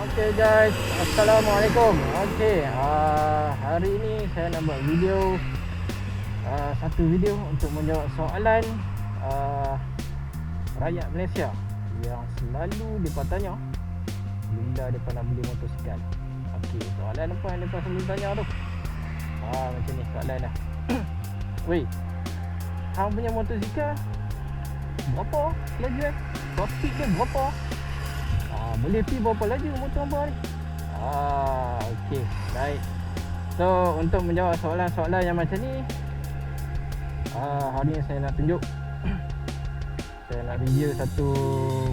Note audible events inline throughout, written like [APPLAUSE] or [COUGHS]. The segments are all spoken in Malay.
Okay guys, Assalamualaikum. Okay, uh, hari ini saya nak buat video uh, Satu video untuk menjawab soalan uh, Rakyat Malaysia Yang selalu mereka tanya Bila mereka nak beli motosikal Okay, soalan apa yang mereka selalu tanya tu. Ah, Macam ni soalan dah. [COUGHS] Weh, Hang punya motosikal Berapa? Laju eh? Speed dia berapa? Ah, boleh pergi berapa laju motor abang ni? Ah, okey. Baik. So, untuk menjawab soalan-soalan yang macam ni, ah, hari ni saya nak tunjuk [COUGHS] saya nak review satu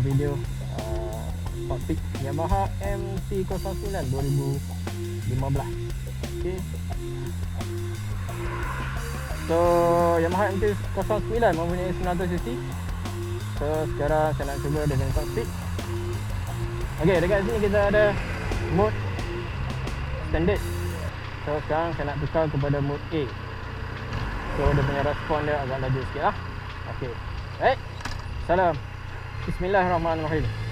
video ah, topik Yamaha MT-09 2015. Okey. So, Yamaha MT-09 mempunyai 900cc. So, sekarang saya nak cuba dengan top speed. Okey, dekat sini kita ada mode standard. So sekarang saya nak tukar kepada mode A. So dia punya respon dia agak laju sikit lah. Okey. Baik. Salam. Bismillahirrahmanirrahim.